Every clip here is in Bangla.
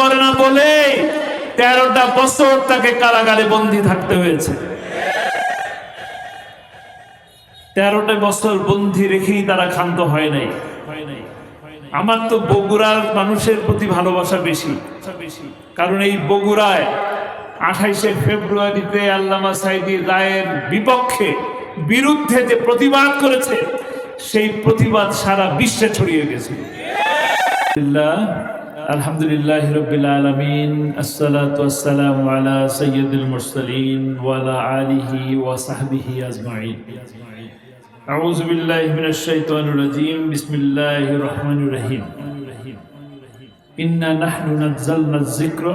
করে না বলে তেরোটা বছর তাকে কারাগারে বন্দী থাকতে হয়েছে। তেরোটা বছর বন্দী রেখেই তারা ক্ষান্ত হয় নাই। আমার তো বগুড়ার মানুষের প্রতি ভালোবাসা বেশি। কারণ এই বগুড়ায় আঠাইশে ফেব্রুয়ারিতে আল্লামা সাইদির রায়ের বিপক্ষে বিরুদ্ধে যে প্রতিবাদ করেছে, সেই প্রতিবাদ সারা বিশ্বে ছড়িয়ে গেছে। আলহামদুলিল্লাহ রবিল আলমিন আসসালাতু আসসালামু আলা সৈয়দুল মুরসালিন ওয়ালা আলিহি ওয়া সাহবিহি আজমাইন أعوذ بالله من الشيطان الرجيم بسم الله الرحمن الرحيم إنا نحن نزلنا الذكر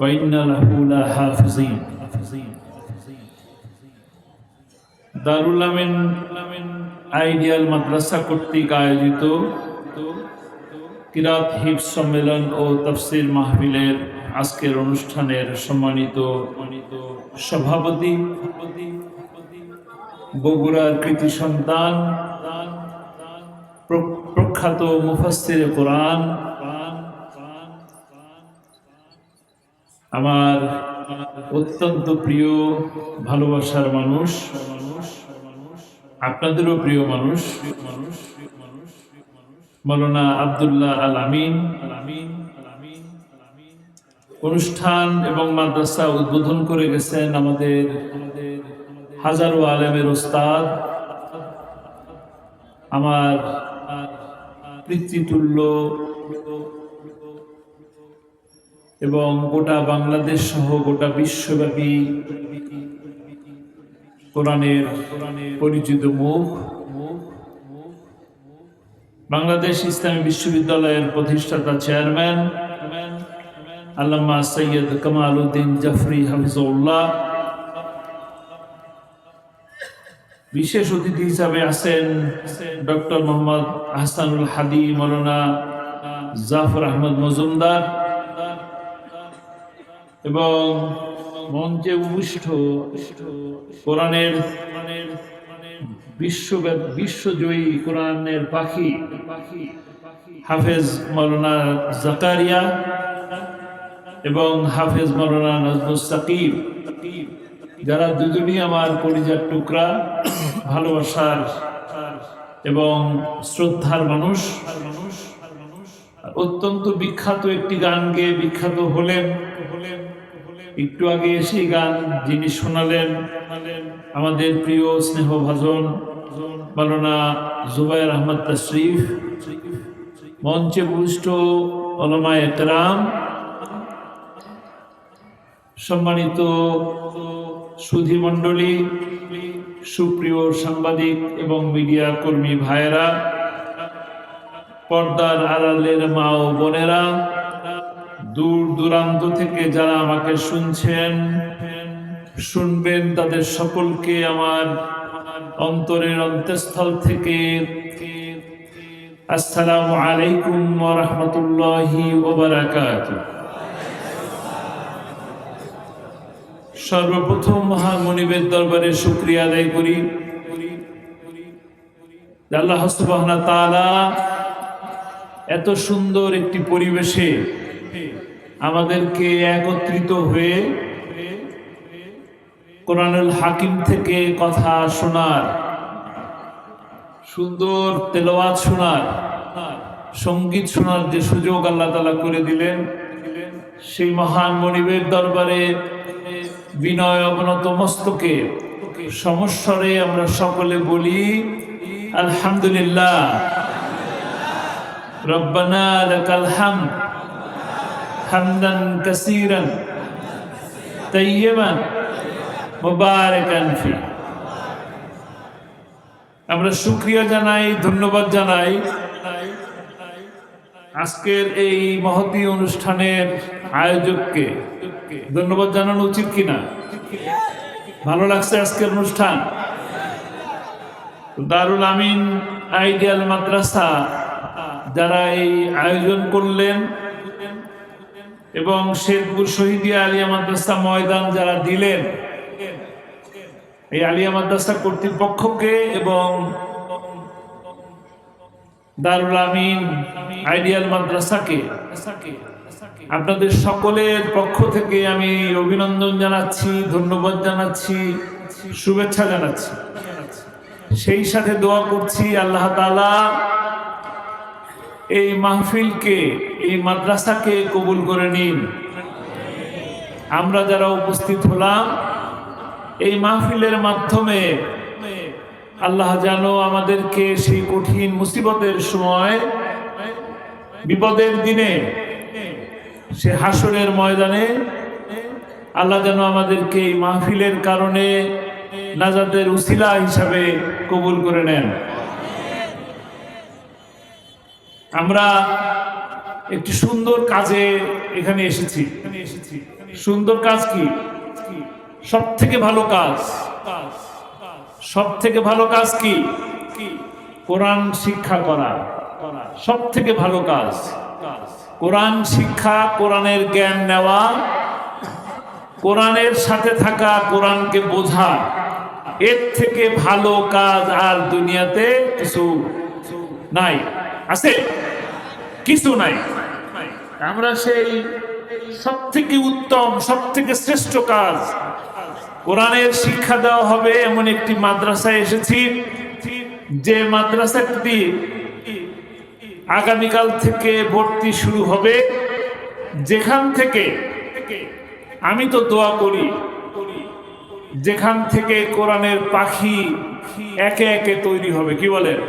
وإنا له لحافظين দারুল আমিন আইডিয়াল মাদ্রাসা কর্তৃক আয়োজিত কিরাত হিফ সম্মেলন ও তফসির মাহফিলের আজকের অনুষ্ঠানের সম্মানিত সভাপতি, বগুড়ার কৃতি সন্তান, প্র- প্রখ্যাত মুফাসসিরে কোরআন, আমার অত্যন্ত প্রিয়, ভালোবাসার মানুষ, আপনাদেরও প্রিয় মানুষ মানুষ মৌলানা আবদুল্লাহ আল আমিন। অনুষ্ঠান এবং মাদ্রাসা উদ্বোধন করে গেছেন আমাদের হাজারো আলেমের ওস্তাদ, আমার পিতৃতুল্য এবং গোটা বাংলাদেশ সহ গোটা বিশ্বব্যাপী কোরআনের পরিচিত মুখ। বাংলাদেশ ইসলামী বিশ্ববিদ্যালয়ের প্রতিষ্ঠাতা চেয়ারম্যান, আল্লামা সৈয়দ কামাল উদ্দিন জাফরি হাফিজউল্লাহ। বিশেষ অতিথি হিসাবে আছেন ডক্টর মোহাম্মদ আহসানুল হাদি মৌলানা জাফর আহমদ মজুমদার এবং মঞ্চে উপবিষ্ট কোরআনের বিশ্বব্যাপী বিশ্বজয়ী কোরআনের পাখি। হাফেজ মৌলানা জাকারিয়া এবং হাফেজ মৌলানা নজরুল সাকিব, যারা দুজনই আমার পরিজার টুকরা, ভালোবাসার এবং শ্রদ্ধার মানুষ। অত্যন্ত বিখ্যাত একটি গান গেয়ে বিখ্যাত হলেন একটু আগে এসেই গান যিনি শোনালেন আমাদের প্রিয় স্নেহভাজন মালানা জুবাইর আহমদ তশরিফ, মঞ্চে পুষ্ট অলমায় একরাম সম্মানিত সুধী মণ্ডলী, সুপ্রিয় সাংবাদিক এবং মিডিয়া কর্মী ভাইয়েরা, পর্দার আড়ালের মা ও বোনেরা দূর দূরান্ত থেকে যারা আমাকে শুনছেন, শুনবেন তাদের সকলকে আমার অন্তরের অন্তঃস্থল থেকে। আসসালামু আলাইকুম রাহমাতুল্লাহি সর্বপ্রথম মহান মনিবের দরবারে শুক্রিয়া আদায় করি। আল্লাহ তাআলা এত সুন্দর একটি পরিবেশে আমাদেরকে একত্রিত হয়ে কোরআনুল হাকিম থেকে কথা শোনার, সুন্দর তেলাওয়াত শোনার, সংগীত শোনার যে সুযোগ আল্লাহ তালা করে দিলেন, সেই মহান মনিবের দরবারে বিনয় অবনত মস্তকে সমস্বরে আমরা সকলে বলি, আলহামদুলিল্লাহ। রব্বানা লাকাল হামদান কাসীরান তাইয়িবান মুবারাকান ফি আমরা শুকরিয়া জানাই, ধন্যবাদ জানাই। আজকের এই মহতী অনুষ্ঠানের আয়োজককে ধন্যবাদ জানানো উচিত কিনা? ভালো লাগছে আজকের অনুষ্ঠান। দারুল আমিন আইডিয়াল মাদ্রাসা যারা এই আয়োজন করলেন এবং শেরপুর শহীদিয়া আলিয়া মাদ্রাসা ময়দান যারা দিলেন, এই আলিয়া মাদ্রাসা কর্তৃপক্ষকে এবং দারুল আমিন আইডিয়াল মাদ্রাসাকে, আপনাদের সকলের পক্ষ থেকে আমি অভিনন্দন জানাচ্ছি, ধন্যবাদ জানাচ্ছি, শুভেচ্ছা জানাচ্ছি। সেই সাথে দোয়া করছি আল্লাহ তাআলা এই মাহফিলকে, এই মাদ্রাসাকে কবুল করে নিন। আমরা যারা উপস্থিত হলাম, এই মাহফিলের মাধ্যমে আল্লাহ যেন আমাদেরকে সেই কঠিন মুসিবতের সময়, বিপদের দিনে, সে হাসরের ময়দানে আল্লাহ যেন আমাদেরকে এই মাহফিলের কারণে নাজাদের উসিলা হিসাবে কবুল করে নেন। আমরা একটি সুন্দর কাজে এখানে এসেছি। সুন্দর কাজ কি? সব থেকে ভালো কাজ। সব থেকে ভালো কাজ কি? কোরআন শিক্ষা করা। সব থেকে ভালো কাজ। কোরআন শিক্ষা, কোরআনের জ্ঞান নেওয়া, কোরআনের সাথে থাকা, কোরআনকে বোঝা। এর থেকে ভালো কাজ আর দুনিয়াতে কিছু নাই। আছে? কিছু নাই। আমরা সেই সব থেকে উত্তম সব থেকে শ্রেষ্ঠ কাজ। কোরআনের শিক্ষা দেওয়া হবে এমন একটি মাদ্রাসায় এসেছি, যে মাদ্রাসাটি আগামীকাল থেকে ভর্তি শুরু হবে। যেখান থেকে আমি তো দোয়া করি, যেখান থেকে কোরআনের পাখি একে একে তৈরি হবে, কি বলেন?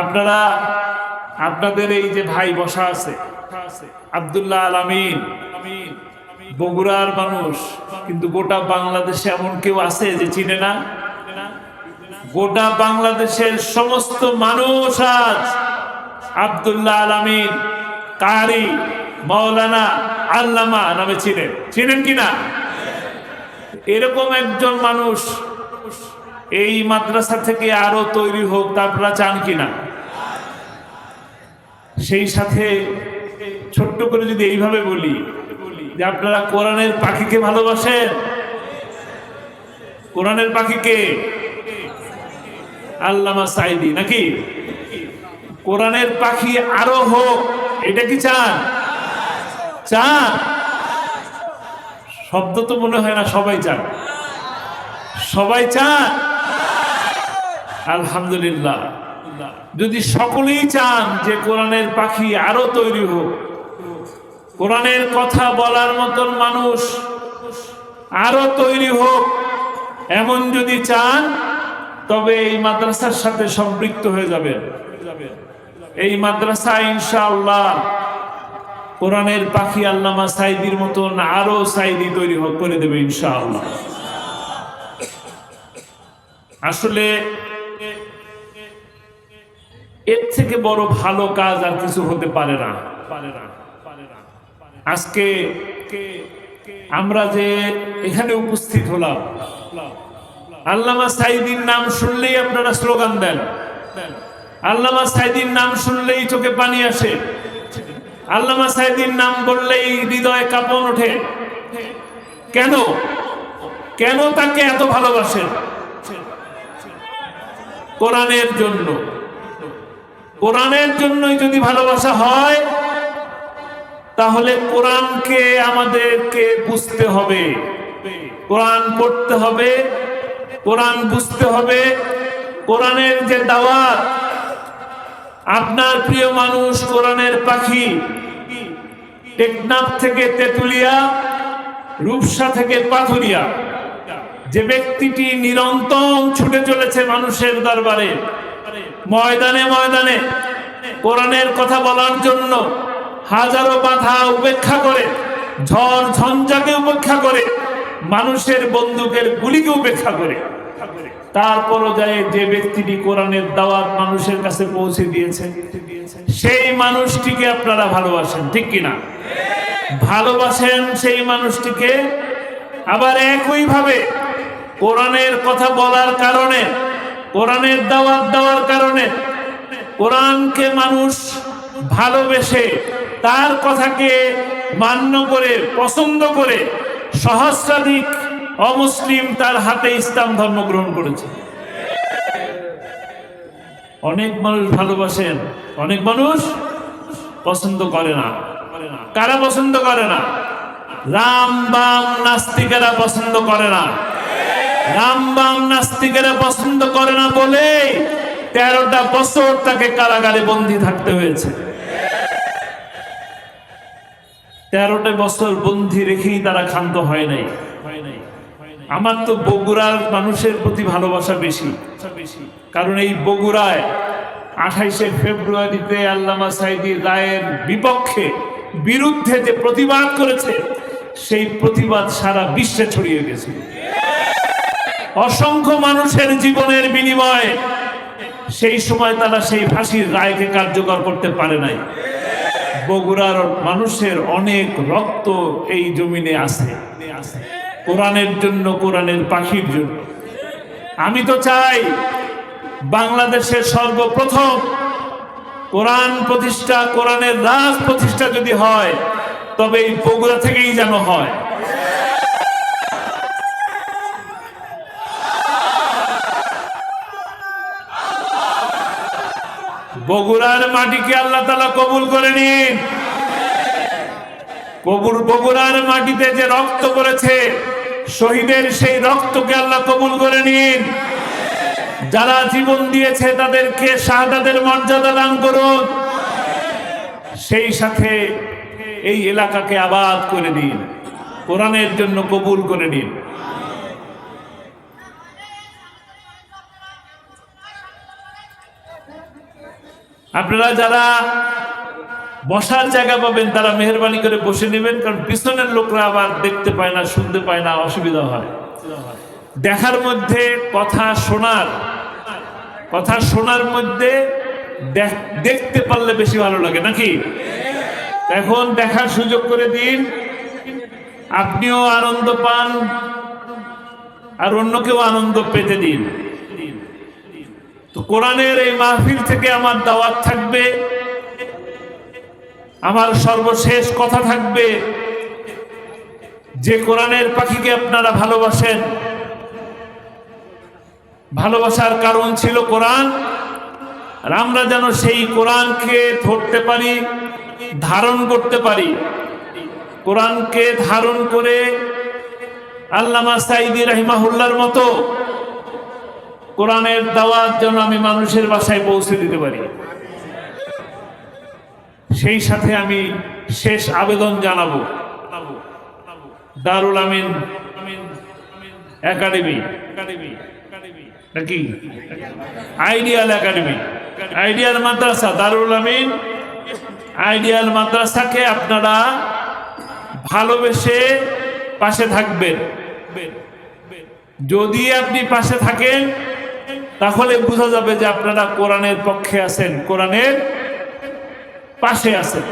আপনারা, আপনাদের এই যে ভাই বসা আছে, আব্দুল্লাহ আল আমিন, বগুড়ার মানুষ, কিন্তু গোটা বাংলাদেশে এমন কেউ আছে যে চিনে না? গোটা বাংলাদেশের সমস্ত মানুষ আজ আব্দুল্লাহ আল আমিন, কারি মৌলানা আল্লামা নামে চিনেন। চিনেন কিনা এরকম একজন মানুষ এই মাদ্রাসা থেকে আরও তৈরি হোক, তা আপনারা চান কিনা সেই সাথে ছোট্ট করে যদি এইভাবে বলি যে আপনারা কোরআনের পাখিকে ভালোবাসেন? কোরআনের পাখিকে? আল্লামা সাইদি নাকি? কোরআনের পাখি আরও হোক, এটা কি চান? চান? শব্দ তো মনে হয় না, সবাই চান। সবাই চান? আলহামদুলিল্লাহ। যদি সকলেই চান যে কোরআনের পাখি আরও তৈরি হোক, কোরআনের কথা বলার মতন মানুষ আরও তৈরি হোক, এমন যদি চান, তবে এই মাদ্রাসার সাথে সম্পৃক্ত হয়ে যাবেন। এই মাদ্রাসা ইনশাআল্লাহ কোরআনের পাখি আল্লামা সাইদির মতন আরও সাইদি তৈরি হোক, করে দেবে ইনশাআল্লাহ। আসলে এর থেকে বড় ভালো কাজ আর কিছু হতে পারে না। আজকে আমরা যে এখানে উপস্থিত হলাম, আল্লামা সাইদির নাম শুনলেই আপনারা স্লোগান দেন। আল্লামা সাইদির নাম শুনলেই চোখে পানি আসে। আল্লামা সাইদির নাম বললেই হৃদয়ে কাঁপন ওঠে। কেন? কেন তাকে এত ভালোবাসেন? কোরআনের জন্য। কোরআনের জন্যই যদি ভালোবাসা হয়, তাহলে কোরআনকে আমাদেরকে বুঝতে হবে। কোরআন পড়তে হবে, কোরআন বুঝতে হবে। কোরআনের যে দাওয়াত, আপনার প্রিয় মানুষ কোরআনের পাখি, টেকনাফ থেকে তেতুলিয়া, রূপসা থেকে পাথুরিয়া, যে ব্যক্তিটি নিরন্তর ছুটে চলেছে মানুষের দরবারে ময়দানে ময়দানে। কোরআনের কথা বলার জন্য হাজারো বাধা উপেক্ষা করে, ঝড় ঝঞ্ঝাকে উপেক্ষা করে, মানুষের বন্দুকের গুলিকে উপেক্ষা করে। তারপরও যায় যে ব্যক্তিটি কোরআনের দাওয়াত মানুষের কাছে পৌঁছে দিয়েছে, সেই মানুষটিকে আপনারা ভালোবাসেন, ঠিক কিনা? ভালোবাসেন সেই মানুষটিকে। আবার একইভাবে কোরআনের কথা বলার কারণে কোরআনের দাওয়াত দেওয়ার কারণে কোরআনকে মানুষ ভালোবেসে তার কথাকে মান্য করে, পছন্দ করে সহস্রাধিক অমুসলিম তার হাতে ইসলাম ধর্ম গ্রহণ করেছে। অনেক মানুষ ভালোবাসেন, অনেক মানুষ পছন্দ করে না। কারা পছন্দ করে না? রাম বাম নাস্তিকেরা পছন্দ করে না। রাম বাম নাস্তিকেরা পছন্দ করে না বলে তেরোটা বছর তাকে কারাগারে বন্দী থাকতে হয়েছে। তেরোটা বছর বন্দী রেখেই তারা ক্ষান্ত হয় নাই। আমার তো বগুড়ার মানুষের প্রতি ভালোবাসা বেশি। কারণ এই বগুড়ায় আঠাইশে ফেব্রুয়ারিতে আল্লামা সাইদির রায়ের বিপক্ষে বিরুদ্ধে যে প্রতিবাদ করেছে, সেই প্রতিবাদ সারা বিশ্বে ছড়িয়ে গেছে। অসংখ্য মানুষের জীবনের বিনিময়ে সেই সময় তারা সেই ফাঁসির রায়কে কার্যকর করতে পারে নাই। বগুড়ার মানুষের অনেক রক্ত এই জমিনে আছে। কোরআনের জন্য, কোরআনের পাখির জন্য। আমি তো চাই বাংলাদেশের সর্বপ্রথম কোরআন প্রতিষ্ঠা, কোরআনের রাজ প্রতিষ্ঠা যদি হয়, তবে এই বগুড়া থেকেই যেন হয়। বগুড়ার মাটিকে আল্লাহ তালা কবুল করে নিন। কবুল, বগুড়ার মাটিতে যে রক্ত করেছে শহীদের সেই রক্তকে আল্লাহ কবুল করে নিন। যারা জীবন দিয়েছে, তাদেরকে শাহাদাতের মর্যাদা দান করুন। সেই সাথে এই এলাকাকে আবাদ করে দিন কোরআনের জন্য কবুল করে নিন। আপনারা যারা বসার জায়গা পাবেন, তারা মেহরবানি করে বসে নেবেন, কারণ পিছনের লোকরা আবার দেখতে পায় না, শুনতে পায় না, অসুবিধা হয়। দেখার মধ্যে কথা শোনার কথা শোনার মধ্যে দেখ- দেখতে পারলে বেশি ভালো লাগে, নাকি? এখন দেখার সুযোগ করে দিন। আপনিও আনন্দ পান, আর অন্যকেও আনন্দ পেতে দিন। তো কোরআনের এই মাহফিল থেকে আমার দাওয়াত থাকবে। আমার সর্বশেষ কথা থাকবে, যে কোরআনের পাখিকে আপনারা ভালোবাসেন, ভালোবাসার কারণ ছিল কোরআন, আর আমরা যেন সেই কোরআনকে ধরতে পারি, ধারণ করতে পারি। কোরআনকে ধারণ করে আল্লামা সাইদি রহিমাহুল্লার মতো কোরআনের দাওয়াত যেন আমি মানুষের বাসায় পৌঁছে দিতে পারি। সেই সাথে আমি শেষ আবেদন জানাব। দারুল আমিন একাডেমি। নাকি? Ideal academy. Ideal Madrasa, Darul Amin. Ideal মাদ্রাসাকে আপনারা ভালোবেসে পাশে থাকবেন। যদি আপনি পাশে থাকেন তাহলে বোঝা যাবে যে আপনারা কোরআনের পক্ষে আছেন, কোরআনের পাশে আছেন।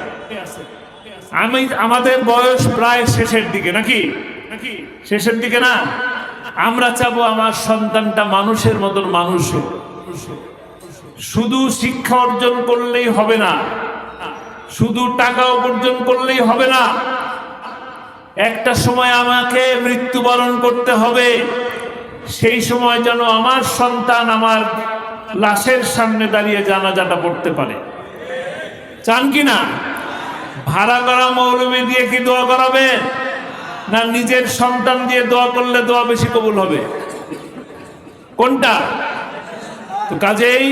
আমি, আমাদের বয়স প্রায় শেষের দিকে, নাকি? নাকি শেষের দিকে না? আমরা চাবো আমার সন্তানটা মানুষের মতন মানুষ। শুধু শিক্ষা অর্জন করলেই হবে না। শুধু টাকা উপার্জন করলেই হবে না। একটা সময় আমাকে মৃত্যুবরণ করতে হবে। সেই সময় যেন আমার সন্তান আমার লাশের সামনে দাঁড়িয়ে জানাজাটা পড়তে পারে। চান কি না? ভাড়া করা মৌলবী দিয়ে কি দোয়া করাবে? না নিজের সন্তান দিয়ে দোয়া করলে দোয়া বেশি কবুল হবে? কোনটা? তো কাজেই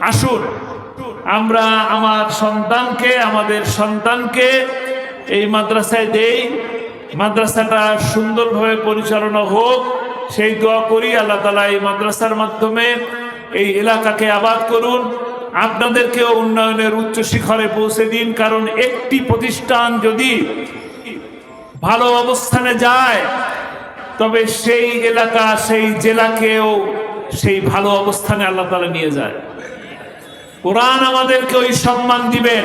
আসুন, আমরা আমার সন্তানকে, আমাদের সন্তানকে এই মাদ্রাসায় দেই। মাদ্রাসাটা সুন্দরভাবে পরিচালনা হোক সেই দোয়া করি, আল্লাহ তালা এই মাদ্রাসার মাধ্যমে এই এলাকাকে আবাদ করুন। আপনাদেরকেও উন্নয়নের উচ্চ শিখরে পৌঁছে দিন, কারণ একটি প্রতিষ্ঠান যদি ভালো অবস্থানে যায়, তবে সেই এলাকা, সেই জেলাকেও সেই ভালো অবস্থানে আল্লাহ তালা নিয়ে যায়। কোরআন আমাদেরকে ওই সম্মান দিবেন।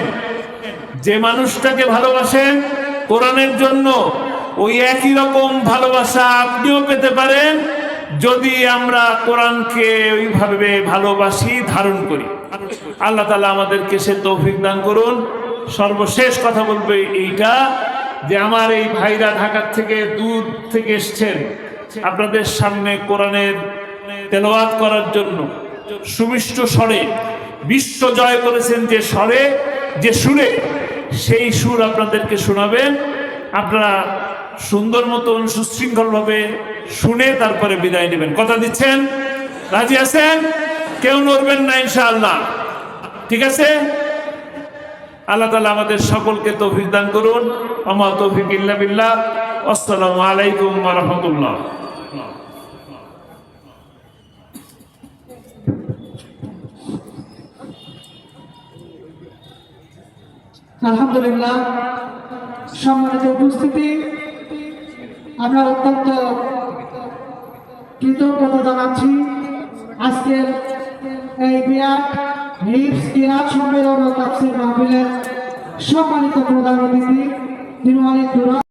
যে মানুষটাকে ভালোবাসেন কোরআনের জন্য ওই একই রকম ভালোবাসা আপনিও পেতে পারেন যদি আমরা কোরআনকে ওইভাবে ভালোবাসি, ধারণ করি। আল্লাহ তালা আমাদেরকে সে তৌফিক দান করুন। সর্বশেষ কথা বলবে এইটা যে আমার এই ভাইরা ঢাকার থেকে দূর থেকে এসছেন আপনাদের সামনে কোরআনের তেলাওয়াত করার জন্য। সুমিষ্ট স্বরে, বিশ্ব জয় করেছেন যে স্বরে, যে সুরে, সেই সুর আপনাদেরকে শোনাবেন। আপনারা সুন্দর মতন, সুশৃঙ্খলভাবে শুনে তারপরে বিদায় নেবেন। কথা দিচ্ছেন? রাজি আছেন? কেউ নড়বেন না, ইনশাআল্লাহ। ঠিক আছে? আল্লাহ তালা আমাদের সকলকে তৌফিক দান করুন। আমার তৌফিক ইল্লা বিল্লাহ। আসসালামু আলাইকুম রাহমাতুল্লাহ। আলহামদুলিল্লাহ, সম্মানিত উপস্থিতি। আমরা অত্যন্ত কৃতজ্ঞতা জানাচ্ছি। আজকের এই কিরাত সম্মেলন সম্মানিত প্রধান অতিথি তিনি অনেক